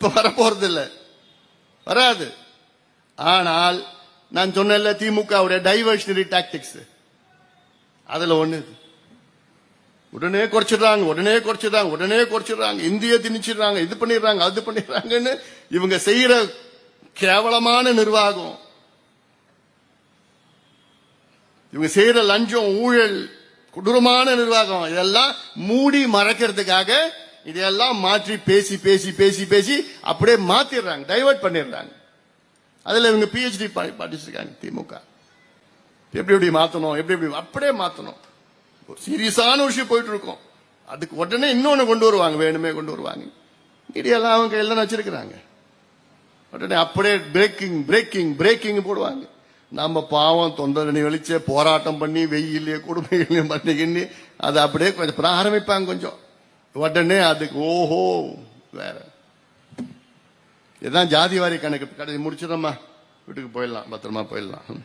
இப்ப வரப்போறது வராது. ஆனால் நான் சொன்னேன்ல திமுகவுடைய டைவர்ஷனரி டாக்டிக்ஸ் அதுல ஒண்ணு இது. உடனே குறைச்சிடுறாங்க உடனே குறைச்சிடுறாங்க உடனே குறைச்சிடுறாங்க. இந்திய திணிச்சிடுறாங்க இது பண்ணிடுறாங்க அது பண்ணிடுறாங்கன்னு இவங்க செய்யற கேவலமான நிர்வாகம். இவங்க செய்யற லஞ்சம் ஊழல் கொடூரமான நிர்வாகம். இதெல்லாம் மூடி மறைக்கிறதுக்காக இதையெல்லாம் மாற்றி பேசி பேசி பேசி பேசி அப்படியே மாத்திடுறாங்க டைவர்ட் பண்ணிடுறாங்க. அதுல இவங்க பிஹெச்டி படிச்சிருக்காங்க திமுக. எப்படி எப்படி மாத்தணும் எப்படி எப்படி அப்படியே மாத்தணும். ஒரு சீரியஸான விஷயம் போயிட்டு இருக்கோம். அதுக்கு உடனே இன்னொன்னு கொண்டு வருவாங்க வேணுமே கொண்டு வருவாங்க. மீடியாலாம் அவங்க கையில் தான் வச்சிருக்கிறாங்க. உடனே அப்படியே பிரேக்கிங் பிரேக்கிங் பிரேக்கிங் போடுவாங்க. நம்ம பாவம் தொண்டரணி வெளிச்சே போராட்டம் பண்ணி வெயிலே கொடுமையிலையும் பண்ணிக்கின்னு அதை அப்படியே கொஞ்சம் அப்புறம் ஆரம்பிப்பாங்க கொஞ்சம். உடனே அதுக்கு ஓஹோ வேற. இதுதான் ஜாதிவாரி கணக்கு. கடைசி முடிச்சிடமா வீட்டுக்கு போயிடலாம் பத்திரமா போயிடலாம்.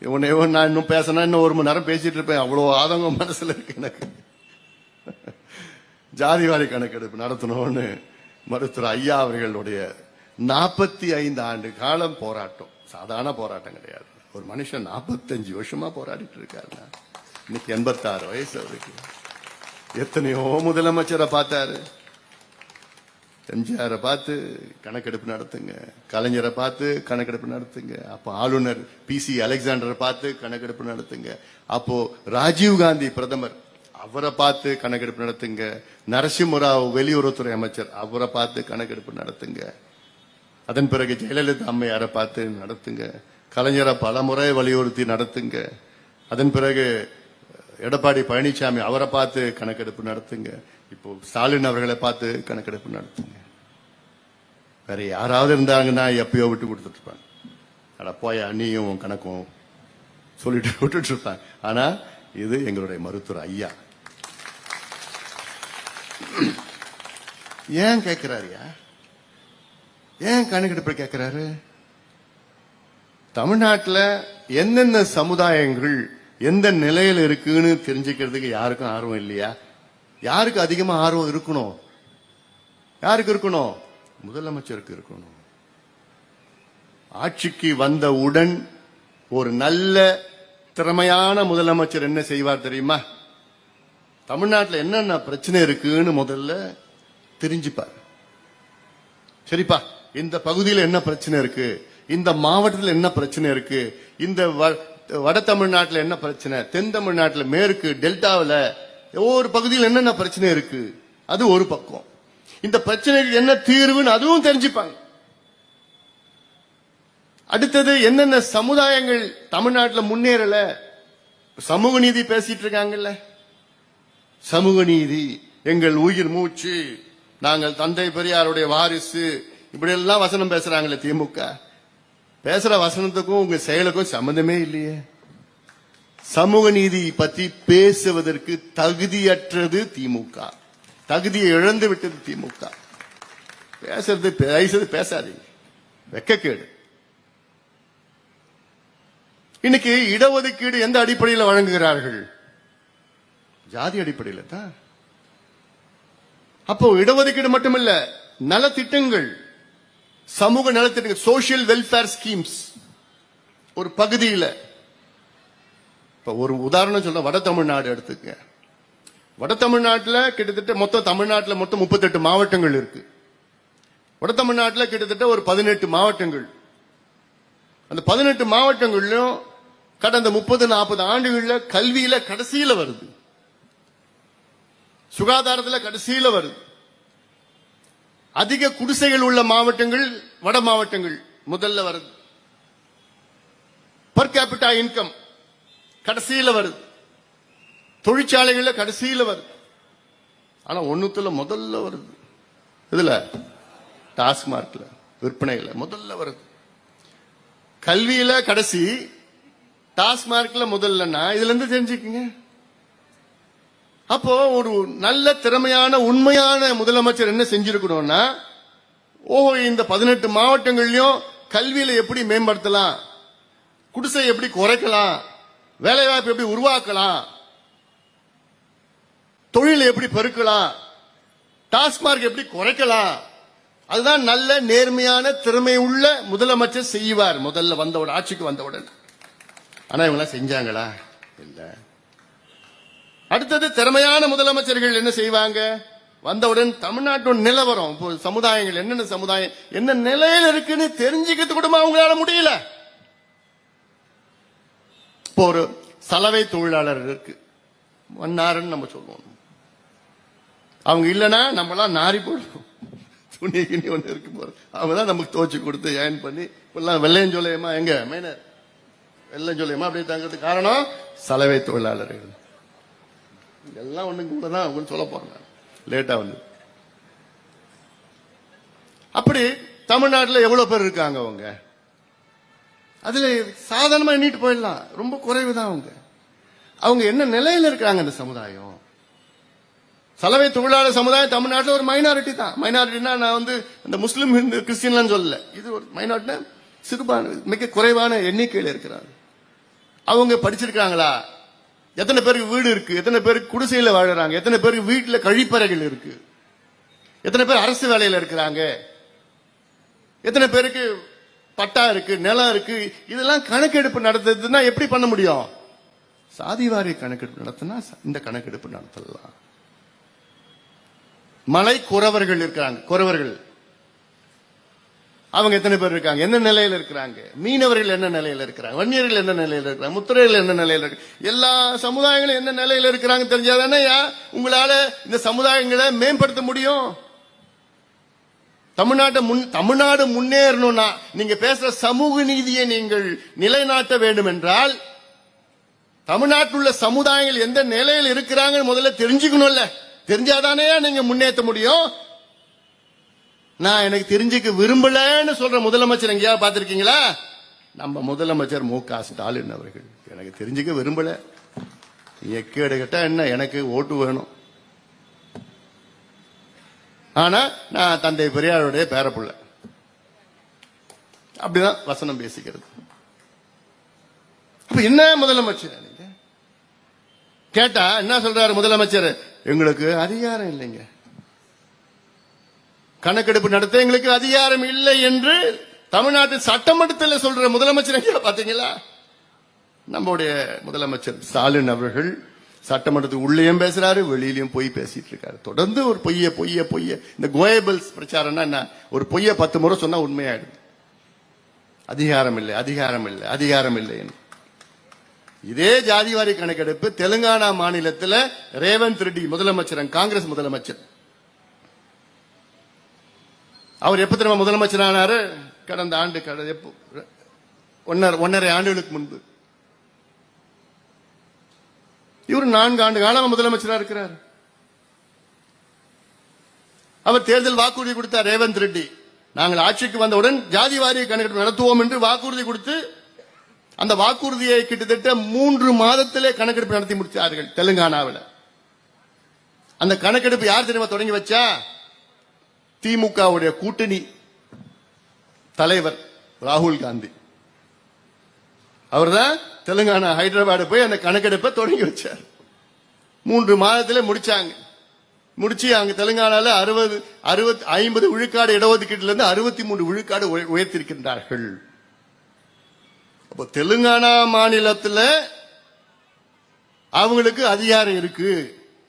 இவன் இவன் நான் இன்னும் பேசினா இன்னும் ஒரு மணி நேரம் பேசிட்டு இருப்பேன். அவ்வளோ ஆதங்கம் மனசுல இருக்கு எனக்கு. ஜாதிவாரி கணக்கெடுப்பு நடத்தணும்னு மருத்துவர் ஐயா அவர்களுடைய நாற்பத்தி ஐந்து ஆண்டு காலம் போராட்டம். சாதாரண போராட்டம் கிடையாது. ஒரு மனுஷன் நாற்பத்தஞ்சு வருஷமா போராடிட்டு இருக்காருன்னா இன்னைக்கு எண்பத்தாறு வயசு அவருக்கு. எத்தனையோ முதலமைச்சரை பார்த்தாரு. எம்ஜிஆரை பார்த்து கணக்கெடுப்பு நடத்துங்க. கலைஞரை பார்த்து கணக்கெடுப்பு நடத்துங்க. அப்போ ஆளுநர் பி சி அலெக்சாண்டரை பார்த்து கணக்கெடுப்பு நடத்துங்க. அப்போ ராஜீவ் காந்தி பிரதமர் அவரை பார்த்து கணக்கெடுப்பு நடத்துங்க. நரசிம்மராவ் வெளியுறவுத்துறை அமைச்சர் அவரை பார்த்து கணக்கெடுப்பு நடத்துங்க. அதன் பிறகு ஜெயலலிதா அம்மையாரை பார்த்து நடத்துங்க. கலைஞரை பலமுறை வலியுறுத்தி நடத்துங்க. அதன் பிறகு எடப்பாடி பழனிசாமி அவரை பார்த்து கணக்கெடுப்பு நடத்துங்க. இப்போ ஸ்டாலின் அவர்களை பார்த்து கணக்கெடுப்பு நடத்துங்க. வேற யாராவது இருந்தாங்கன்னா எப்பயோ விட்டு கொடுத்துட்டு இருப்பாங்க. அட போய நீயும் கணக்கும் சொல்லிட்டு விட்டுட்டு இருப்பாங்க. ஆனா இது எங்களுடைய மருத்துவர் ஐயா. ஏன் கேட்கிறாருயா ஏன் கணக்கெடுப்பு கேட்கிறாரு தமிழ்நாட்டுல என்னென்ன சமுதாயங்கள் எந்த நிலையில இருக்குன்னு தெரிஞ்சுக்கிறதுக்கு யாருக்கும் ஆர்வம் இல்லையா? யாருக்கு அதிகமா ஆர்வம் இருக்கணும்? யாருக்கு இருக்கணும்? முதலமைச்சருக்கு இருக்கணும். ஆட்சிக்கு வந்த உடன் ஒரு நல்ல திறமையான முதலமைச்சர் என்ன செய்வார் தெரியுமா? தமிழ்நாட்டில் என்னென்ன பிரச்சனை இருக்குன்னு முதல்ல தெரிஞ்சுப்பார். சரிப்பா இந்த பகுதியில் என்ன பிரச்சனை இருக்கு? இந்த மாவட்டத்தில் என்ன பிரச்சனை இருக்கு? இந்த வ- வட தமிழ்நாட்டில் என்ன பிரச்சனை? தென் தமிழ்நாட்டில் மேற்கு டெல்டாவில் ஒவ்வொரு பகுதியில் என்னென்ன பிரச்சனை இருக்கு? அது ஒரு பக்கம். இந்த பிரச்சனைக்கு என்ன தீர்வுன்னு அதுவும் தெரிஞ்சுப்பாங்க. அடுத்தது என்னென்ன சமுதாயங்கள் தமிழ்நாட்டில் முன்னேறல? சமூக நீதி பேசிட்டு இருக்காங்கல்ல. சமூக நீதி எங்கள் உயிர் மூச்சு நாங்கள் தந்தை பெரியாருடைய வாரிசு இப்படி எல்லாம் வசனம் பேசுறாங்களே திமுக. பேசுற வசனத்துக்கும் உங்க செயலுக்கும் சம்பந்தமே இல்லையே. சமூக நீதி பத்தி பேசுவதற்கு தகுதியற்றது திமுக. தகுதியை இழந்து விட்டது திமுக. பேசுறது பேசுறது பேசாதீங்க. வெக்கக்கேடு. இன்னைக்கு இடஒதுக்கீடு எந்த அடிப்படையில் வழங்குகிறார்கள்? ஜாதி அடிப்படையில் தான். அப்போ இடஒதுக்கீடு மட்டுமல்ல நலத்திட்டங்கள். சமூக நலத்திட்டங்கள் சோஷியல் வெல்ஃபேர் ஸ்கீம்ஸ் ஒரு பகுதியில். இப்ப ஒரு உதாரணம் சொல்ல வட தமிழ்நாடு எடுத்துக்க. வட தமிழ்நாட்டில் கிட்டத்தட்ட மொத்தம் தமிழ்நாட்டில் மொத்தம் முப்பத்தெட்டு மாவட்டங்கள் இருக்கு. வட தமிழ்நாட்டில் கிட்டத்தட்ட ஒரு பதினெட்டு மாவட்டங்கள். அந்த பதினெட்டு மாவட்டங்கள்லையும் கடந்த முப்பது நாற்பது ஆண்டுகளில் கல்வியில கடைசியில வருது. சுகாதாரத்தில் கடைசியில வருது. அதிக குடிசைகள் உள்ள மாவட்டங்கள் வட மாவட்டங்கள் முதல்ல வருது. பர் கேபிட்டா இன்கம் கடைசியில வருது. தொழிற்சாலைகள்ல கடைசியில வருது. ஆனா ஒண்ணுத்துல முதல்ல வருது. இதுல டாஸ்மார்க்ல விற்பனையில முதல்ல வருது. கல்வியில கடைசி டாஸ்மார்க்ல முதல்லன்னா இதுல இருந்து தெரிஞ்சுக்கங்க. அப்போ ஒரு நல்ல திறமையான உண்மையான முதலமைச்சர் என்ன செஞ்சிருக்கணும்னா ஓஹோ இந்த பதினெட்டு மாவட்டங்கள்லயும் கல்வியில எப்படி மேம்படுத்தலாம் குடிசை எப்படி குறைக்கலாம் வேலைவாய்ப்பு எப்படி உருவாக்கலாம் தொழிலை எப்படி பெருக்கலாம் டாஸ்மார்க் எப்படி குறைக்கலாம் அதுதான் நல்ல நேர்மையான திறமை உள்ள முதலமைச்சர் செய்வார். முதல்ல வந்தவுடன் ஆட்சிக்கு வந்தவுடன் ஆனா இவங்க செஞ்சாங்களா? இல்லை. அடுத்தது திறமையான முதலமைச்சர்கள் என்ன செய்வாங்க? வந்தவுடன் தமிழ்நாட்டோட நிலவரம் இப்போ சமுதாயங்கள் என்னென்ன சமுதாயம் என்ன நிலையில இருக்குன்னு தெரிஞ்சுக்கிறது கூட அவங்களால முடியல. இப்போ ஒரு சலவை தொழிலாளர் இருக்கு. வண்ணாருன்னு நம்ம சொல்லுவோம். அவங்க இல்லைன்னா நம்மளாம் நாரி போடுவோம். துணி கிணி ஒன்று இருக்கு போறோம் அவங்க தான் நமக்கு துவச்சி கொடுத்து ஏன் பண்ணி இப்பெல்லாம் வெள்ளையஞ்சோலையமா எங்க? மைனர். வெள்ளையஞ்சோலையமா அப்படி தங்கிறதுக்கு காரணம் சலவை தொழிலாளர்கள். எல்லாம் ஒண்ணு கூட தான் அவங்க சொல்ல போறாங்க. லேட்டா வந்து. அப்படி தமிழ்நாட்டில் எவ்வளவு பேர் இருக்காங்க அவங்க? அதுல சாதாரணமா எண்ணிட்டு போயிடலாம். ரொம்ப குறைவு தான் அவங்க. அவங்க என்ன நிலையில இருக்காங்க இந்த சமுதாயம்? சலவை தொழிலாளர் சமுதாயம் தமிழ்நாட்டில் ஒரு மைனாரிட்டி தான். மைனாரிட்டினா நான் வந்து இந்த முஸ்லீம் ஹிந்து கிறிஸ்டின்லாம் சொல்லல. இது ஒரு மைனாரிட்டி சிறுபான்மை மிக குறைவான எண்ணிக்கையில் இருக்கிறாங்க. அவங்க படிச்சிருக்காங்களா? எத்தனை பேருக்கு வீடு இருக்கு? எத்தனை பேருக்கு குடிசையில வாழறாங்க? எத்தனை பேருக்கு வீட்டுல கழிப்பறைகள் இருக்கு? எத்தனை பேர் அரசு வேலையில இருக்கிறாங்க? எத்தனை பேருக்கு பட்டா இருக்கு நிலம் இருக்கு? இதெல்லாம் கணக்கெடுப்பு நடத்துறதுன்னா எப்படி பண்ண முடியும்? சாதிவாரி கணக்கெடுப்பு நடத்தினா இந்த கணக்கெடுப்பு நடத்தலாம். மலை குறவர்கள் இருக்கிறாங்க. குறவர்கள். அவங்க எத்தனை பேர் இருக்காங்க? என்ன நிலையில இருக்கிறாங்க? மீனவர்கள் என்ன நிலையில இருக்கிறாங்க? வன்னியர்கள் என்ன நிலையில இருக்கிறாங்க? முத்திரைகள் என்ன நிலையில இருக்கு? எல்லா சமுதாயங்களும் என்ன நிலையில இருக்கிறாங்க தெரிஞ்சாதானே உங்களால இந்த சமுதாயங்களை மேம்படுத்த முடியும். தமிழ்நாட்டை முன் தமிழ்நாடு முன்னேறணும்னா நீங்க பேசுற சமூக நீதியை நீங்கள் நிலைநாட்ட வேண்டும் என்றால் தமிழ்நாட்டில் உள்ள சமுதாயங்கள் எந்த நிலையில் இருக்கிறாங்கன்னு முதல்ல தெரிஞ்சுக்கணும்ல. தெரிஞ்சாதானே நீங்க முன்னேற்ற முடியும். நான் எனக்கு தெரிஞ்சுக்க விரும்பலன்னு சொல்ற முதலமைச்சர் எங்கேயாவது பார்த்துருக்கீங்களா? நம்ம முதலமைச்சர் மு க ஸ்டாலின் அவர்கள். எனக்கு தெரிஞ்சுக்க விரும்பல. எக்கேடு கேட்டா என்ன? எனக்கு ஓட்டு வேணும். ஆனா நான் தந்தை பெரியாருடைய பேரப்புள்ள. அப்படிதான் வசனம் பேசிக்கிறது. அப்ப என்ன முதலமைச்சர் கேட்டா என்ன சொல்றாரு முதலமைச்சர்? எங்களுக்கு அதிகாரம் இல்லைங்க. கணக்கெடுப்பு நடத்த எங்களுக்கு அதிகாரம் இல்லை என்று தமிழ்நாட்டு சட்டமன்றத்தில் சொல்ற முதலமைச்சர் பாத்தீங்களா? நம்முடைய முதலமைச்சர் ஸ்டாலின் அவர்கள் சட்டமன்றத்துக்கு உள்ளேயும் பேசுறாரு வெளியிலயும் பொய் பேசிட்டு இருக்காரு. தொடர்ந்து ஒரு பொய்ய பொய்ய பொய்ய. இந்த கோயபிள்ஸ் பிரச்சாரம்னா என்ன? ஒரு பொய்ய பத்து முறை சொன்னா உண்மையாயிடும் அதிகாரம் இல்லை அதிகாரம் இல்லை அதிகாரம் இல்லை என்று. இதே ஜாதிவாரி கணக்கெடுப்பு தெலுங்கானா மாநிலத்தில் ரேவந்த் ரெட்டி முதலமைச்சர் காங்கிரஸ் முதலமைச்சர். அவர் எப்ப திரும்ப முதலமைச்சர் ஆனாரு கடந்த ஆண்டு கடந்த எப்போ? ஒன்னரை ஒன்னரை ஆண்டுகளுக்கு முன்பு. இவர் நான்கு ஆண்டு காலம் முதலமைச்சரா இருக்கிறார். அவர் தேர்தல் வாக்குறுதி கொடுத்தார் ரேவந்த் ரெட்டி. நாங்கள் ஆட்சிக்கு வந்தவுடன் ஜாதி வாரிய கணக்கெடுப்பு நடத்துவோம் என்று வாக்குறுதி கொடுத்து அந்த வாக்குறுதியை கிட்டத்தட்ட மூன்று மாதத்திலே கணக்கெடுப்பு நடத்தி முடிச்சார்கள் தெலுங்கானாவில். அந்த கணக்கெடுப்பு யார் தெரியுமா தொடங்கி வச்சா? திமுகவுடைய கூட்டணி தலைவர் ராகுல் காந்தி. அவர்தான் தெலுங்கானா ஹைதராபாடு போய் அந்த கணக்கெடுப்பை தொடங்கி வச்சார். மூன்று மாதத்தில் முடிச்சாங்க. முடிச்சு அங்க தெலுங்கானால அறுபது அறுபத்தி ஐம்பது விழுக்காடு இடஒதுக்கீட்டுல இருந்து அறுபத்தி மூன்று விழுக்காடு உயர்த்திருக்கின்றார்கள். அப்போ தெலுங்கானா மாநிலத்தில் அவங்களுக்கு அதிகாரம் இருக்கு.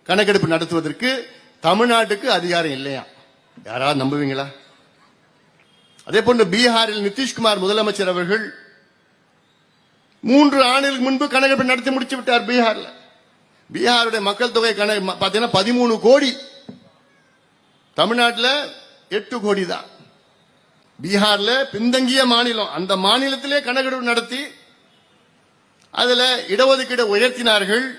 கணக்கெடுப்பு நடத்துவதற்கு தமிழ்நாட்டுக்கு அதிகாரம் இல்லையா யாராவது நம்புவீங்களா? அதே போன்று பீகாரில் நிதிஷ்குமார் முதலமைச்சர் அவர்கள் மூன்று ஆண்டுகளுக்கு முன்பு கணக்கெடுப்பு நடத்தி முடிச்சு விட்டார் பீகாரில். பீகாருடைய மக்கள் தொகை கணக்கு பாத்தீங்கன்னா பதிமூணு கோடி. தமிழ்நாட்டில் எட்டு கோடி தான். பீகார்ல பின்தங்கிய மாநிலம் அந்த மாநிலத்திலே கணக்கெடுப்பு நடத்தி அதுல இடஒதுக்கீடு உயர்த்தினார்கள்.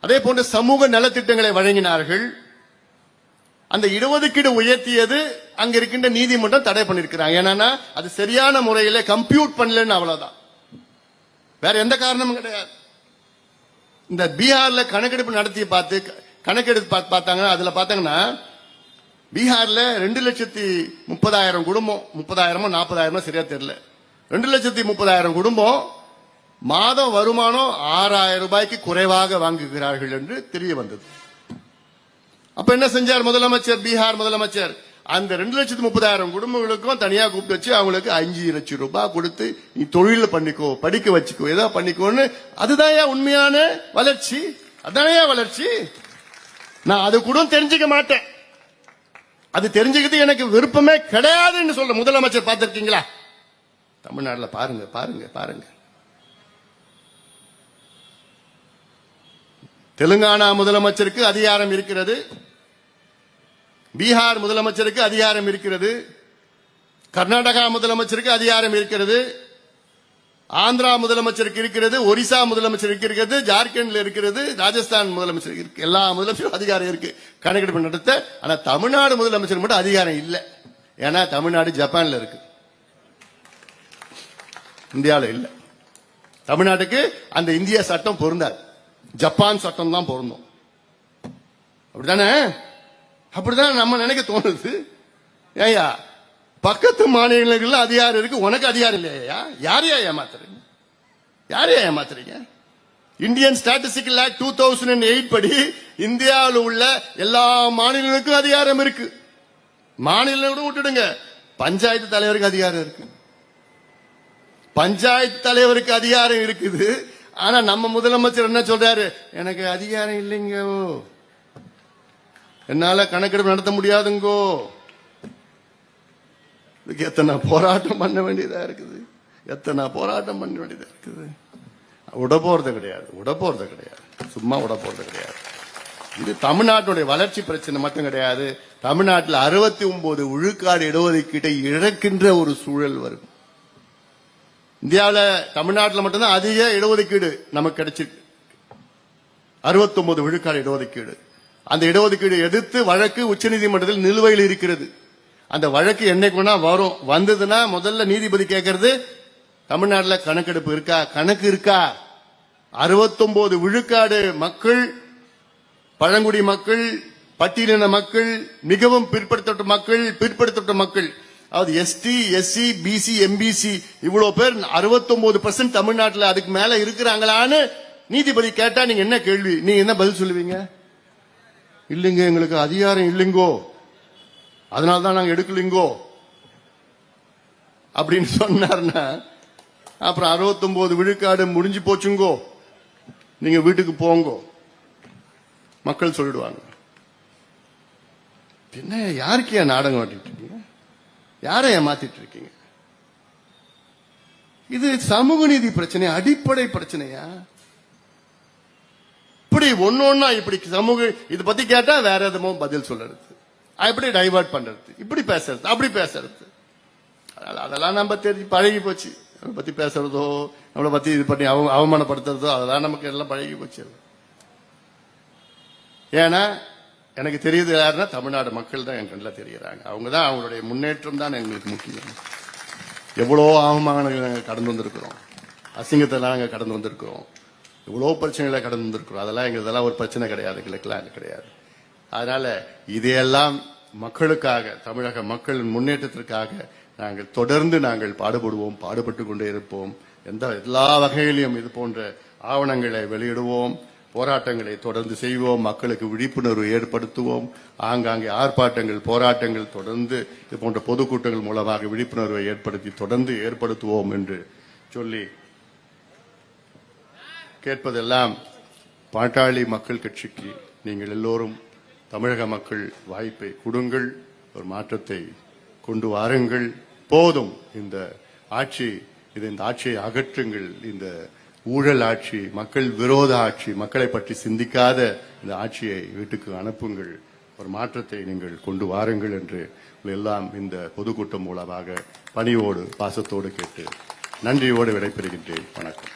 அதே போன்று சமூக நலத்திட்டங்களை வழங்கினார்கள். அந்த இடஒதுக்கீடு உயர்த்தியது அங்க இருக்கின்ற நீதிமன்றம் தடை பண்ணிருக்கிறாங்க. ஏன்னா அது சரியான முறையில கம்ப்யூட் பண்ணலன்னு அவ்வளவுதான். வேற எந்த காரணமும் கிடையாது. இந்த பீகார்ல கணக்கெடுப்பு நடத்தி பார்த்து கணக்கெடுப்பு பார்த்து பார்த்தாங்க அதுல பார்த்தாங்கன்னா பீகார்ல ரெண்டு லட்சத்தி முப்பதாயிரம் குடும்பம் முப்பதாயிரமோ நாற்பதாயிரமோ சரியா தெரியல. ரெண்டு லட்சத்தி முப்பதாயிரம் குடும்பம் மாதம் வருமானம் ஆறாயிரம் ரூபாய்க்கு குறைவாக வாங்குகிறார்கள் என்று தெரிய வந்தது. அப்ப என்ன செஞ்சார் முதலமைச்சர்? பீகார் முதலமைச்சர். அந்த ரெண்டு லட்சத்து முப்பதாயிரம் குடும்பங்களுக்கும் தனியா கூப்பிட்டு வச்சு அவங்களுக்கு அஞ்சு லட்சம் ரூபாய் கொடுத்து நீ தொழில பண்ணிக்கோ படிக்க வச்சுக்கோ ஏதோ பண்ணிக்கோன்னு அதுதான் உண்மையான வளர்ச்சி. அதானே வளர்ச்சி. நான் அது கூட தெரிஞ்சுக்க மாட்டேன். அது தெரிஞ்சுக்கிறது எனக்கு விருப்பமே கிடையாதுன்னு சொல்ற முதலமைச்சர் பார்த்திருக்கீங்களா? தமிழ்நாட்டில் பாருங்க பாருங்க பாருங்க. தெலுங்கானா முதலமைச்சருக்கு அதிகாரம் இருக்கிறது. பீகார் முதலமைச்சருக்கு அதிகாரம் இருக்கிறது. கர்நாடகா முதலமைச்சருக்கு அதிகாரம் இருக்கிறது. ஆந்திரா முதலமைச்சருக்கு இருக்கிறது. ஒரிசா முதலமைச்சருக்கு இருக்கிறது. ஜார்க்கண்ட்ல இருக்கிறது. ராஜஸ்தான் முதலமைச்சருக்கு இருக்கு. எல்லா முதலமைச்சரும் அதிகாரம் இருக்கு. கணக்கெடுப்பு நடத்த. ஆனா தமிழ்நாடு முதலமைச்சர் மட்டும் அதிகாரம் இல்லை. ஏன்னா தமிழ்நாடு ஜப்பான்ல இருக்கு. இந்தியாவில் இல்லை. தமிழ்நாட்டுக்கு அந்த இந்திய சட்டம் பொருந்தாது. ஜப்பான் சட்டம் தான் பொருந்தும் அப்படிதானே அப்படிதான் நம்ம நினைக்க தோணுது. ஏயா பக்கத்து மாநிலங்கள்ல அதிகாரம் இருக்கு உனக்கு அதிகாரம் இல்லையா? யாரையா ஏமாத்துறீங்க? யாரையா ஏமாத்துறீங்க? Indian statistical act two thousand eight படி இந்தியாவில் உள்ள எல்லா மாநிலங்களுக்கும் அதிகாரம் இருக்கு. மாநிலம் கூட விட்டுடுங்க. பஞ்சாயத்து தலைவருக்கு அதிகாரம் இருக்கு. பஞ்சாயத்து தலைவருக்கு அதிகாரம் இருக்குது. ஆனா நம்ம முதலமைச்சர் என்ன சொல்றாரு? எனக்கு அதிகாரம் இல்லைங்க. என்னால கணக்கெடுப்பு நடத்த முடியாதுங்கோ. இதுக்கு எத்தனை போராட்டம் பண்ண வேண்டியதா இருக்குது? எத்தனை போராட்டம் பண்ண வேண்டியதா இருக்குது? விட போறது கிடையாது விட போறது கிடையாது. சும்மா விட போறது கிடையாது. இது தமிழ்நாட்டுடைய வளர்ச்சி பிரச்சனை மட்டும் கிடையாது. தமிழ்நாட்டில் அறுபத்தி ஒன்பது விழுக்காடு இடஒதுக்கீட்டை இழக்கின்ற ஒரு சூழல் வரும். இந்தியாவில் தமிழ்நாட்டில் மட்டும்தான் அதிக இடஒதுக்கீடு நமக்கு கிடைச்சிருக்கு. 69 விழுக்காடு இடஒதுக்கீடு. அந்த இடஒதுக்கீடு எதிர்த்து வழக்கு உச்சநீதிமன்றத்தில் நிலுவையில் இருக்கிறது. அந்த வழக்கு என்னைக்குனா வரும். வந்ததுன்னா முதல்ல நீதிபதி கேட்கறது தமிழ்நாட்டில் கணக்கெடுப்பு இருக்கா? கணக்கு இருக்கா? 69 விழுக்காடு மக்கள் பழங்குடி மக்கள் பட்டியலின மக்கள் மிகவும் பிற்படுத்தப்பட்ட மக்கள் பிற்படுத்தப்பட்ட மக்கள். அதாவது எஸ்டி எஸ்சி பிசி எம்பிசி இவ்வளவு பேர் 69% பர்சன்ட் தமிழ்நாட்டில் அதுக்கு மேல இருக்கிறாங்களான்னு நீதிபதி கேட்டா நீங்க என்ன கேள்வி? நீங்க என்ன பதில் சொல்லுவீங்க? இல்லைங்க எங்களுக்கு அதிகாரம் இல்லைங்கோ. அதனால்தான் நாங்க எடுக்கலிங்கோ. அப்படின்னு சொன்னார்னா அப்புறம் 69 விழுக்காடு முடிஞ்சு போச்சுங்கோ. நீங்க வீட்டுக்கு போங்கோ. மக்கள் சொல்லிடுவாங்க. என்ன யாருக்கு நாடகம் ஆட்டிட்டு? யாரை ஏமாத்திட்டு இருக்கீங்க? இது சமூக நீதி பிரச்சனை அடிப்படை பிரச்சனையா? இப்படி ஒன்னொன்னா இப்படி சமூக இது பத்தி கேட்டா வேற எதுமோ பதில் சொல்றது. இப்படி டைவர்ட் பண்றது? இப்படி பேசுறது அப்படி பேசுறது. அதெல்லாம் நம்ம தெரிஞ்சு பழகி போச்சு. அதை பத்தி பேசுறதோ நம்மளை பத்தி இது பண்ணி அவ அவமானப்படுத்துறதோ அதெல்லாம் நமக்கு எல்லாம் பழகி போச்சு. ஏன்னா எனக்கு தெரியுது யாருன்னா தமிழ்நாடு மக்கள் தான் என் கண்ணில் தெரியறாங்க. அவங்க தான் அவங்களுடைய முன்னேற்றம் தான் எங்களுக்கு முக்கியம். எவ்வளோ அவமானங்களை நாங்கள் கடந்து வந்திருக்கிறோம். அசிங்கத்தை நாங்கள் கடந்து வந்திருக்கிறோம். எவ்வளோ பிரச்சனைகளை கடந்து வந்திருக்கிறோம். அதெல்லாம் எங்களுக்கு இதெல்லாம் ஒரு பிரச்சனை கிடையாது. எங்களுக்கெல்லாம் கிடையாது. அதனால இதையெல்லாம் மக்களுக்காக தமிழக மக்களின் முன்னேற்றத்திற்காக நாங்கள் தொடர்ந்து நாங்கள் பாடுபடுவோம் பாடுபட்டு கொண்டே இருப்போம். எந்த எல்லா வகையிலையும் இது போன்ற ஆவணங்களை வெளியிடுவோம். போராட்டங்களை தொடர்ந்து செய்வோம் மக்களுக்கு விழிப்புணர்வு ஏற்படுத்துவோம். ஆங்காங்கே ஆர்ப்பாட்டங்கள் போராட்டங்கள் தொடர்ந்து இது போன்ற பொதுக்கூட்டங்கள் மூலமாக விழிப்புணர்வை ஏற்படுத்தி தொடர்ந்து ஏற்படுத்துவோம் என்று சொல்லி கேட்பதெல்லாம் பாட்டாளி மக்கள் கட்சிக்கு நீங்கள் எல்லோரும் தமிழக மக்கள் வாய்ப்பை கொடுங்கள் ஒரு மாற்றத்தை கொண்டு வாருங்கள். போதும் இந்த ஆட்சி இது இந்த ஆட்சியை அகற்றுங்கள். இந்த ஊழல் ஆட்சி மக்கள் விரோத ஆட்சி மக்களை பற்றி சிந்திக்காத இந்த ஆட்சியை வீட்டுக்கு அனுப்புங்கள். ஒரு மாற்றத்தை நீங்கள் கொண்டு வாருங்கள் என்று எல்லாம் இந்த பொதுக்கூட்டம் மூலமாக பணியோடு பாசத்தோடு கேட்டு நன்றியோடு விடைபெறுகின்றேன். வணக்கம்.